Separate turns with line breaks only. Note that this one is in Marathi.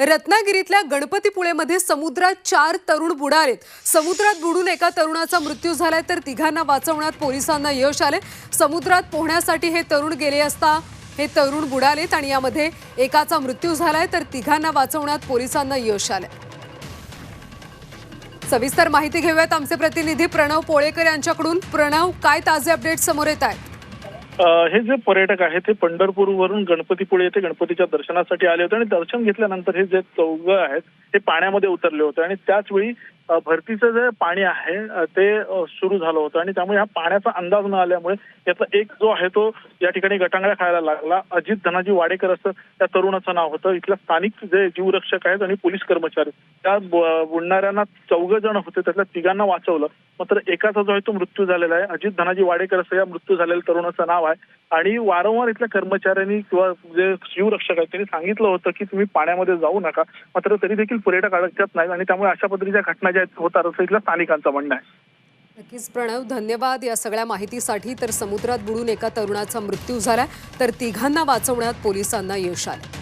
रत्नागिरीतल्या गणपतीपुळेमध्ये समुद्रात चार तरुण बुडालेत. समुद्रात बुडून एका तरुणाचा मृत्यू झालाय तर तिघांना वाचवण्यात पोलिसांना यश आले समुद्रात पोहण्यासाठी हे तरुण गेले असता हे तरुण बुडालेत आणि यामध्ये एकाचा मृत्यू झालाय तर तिघांना वाचवण्यात पोलिसांना यश आलंय. सविस्तर माहिती घेऊयात आमचे प्रतिनिधी प्रणव पोळेकर यांच्याकडून. प्रणव काय ताजे अपडेट समोर येत आहेत?
हे जे पर्यटक आहेत ते पंढरपूरवरून गणपतीपुळे येथे गणपतीच्या दर्शनासाठी आले होते आणि दर्शन घेतल्यानंतर हे जे चौघ आहेत ते पाण्यामध्ये उतरले होते आणि त्याच वेळी भरतीचं जे पाणी आहे ते सुरू झालं होतं आणि त्यामुळे ह्या पाण्याचा अंदाज न आल्यामुळे याचा एक जो आहे तो या ठिकाणी गटांगळ्या खायला लागला. अजित धनाजी वाडेकर असं त्या तरुणाचं नाव होतं. इथल्या स्थानिक जे जीवरक्षक आहेत आणि पोलीस कर्मचारी त्या बुडणाऱ्यांना चौघ जण होते. त्यातल्या तिघांना वाचवलं. मात्र एकाचा जो आहे तो मृत्यू झालेला आहे. अजित धनाजी वाडेकर असं या मृत्यू झालेल्या तरुणाचं नाव आहे. आणि वारंवार इथल्या कर्मचाऱ्यांनी किंवा जे जीवरक्षक आहेत त्यांनी सांगितलं होतं की तुम्ही पाण्यामध्ये जाऊ नका. मात्र तरी देखील पर्यटक अडकत नाही आणि त्यामुळे अशा पद्धतीच्या घटना म्हणजे ज्या होतात असं इथलं स्थानिकांचं म्हणणं आहे.
नक्कीच प्रणव धन्यवाद या सगळ्या माहितीसाठी. तर समुद्रात बुडून एका तरुणाचा मृत्यू झालाय तर तिघांना वाचवण्यात पोलिसांना यश आलं.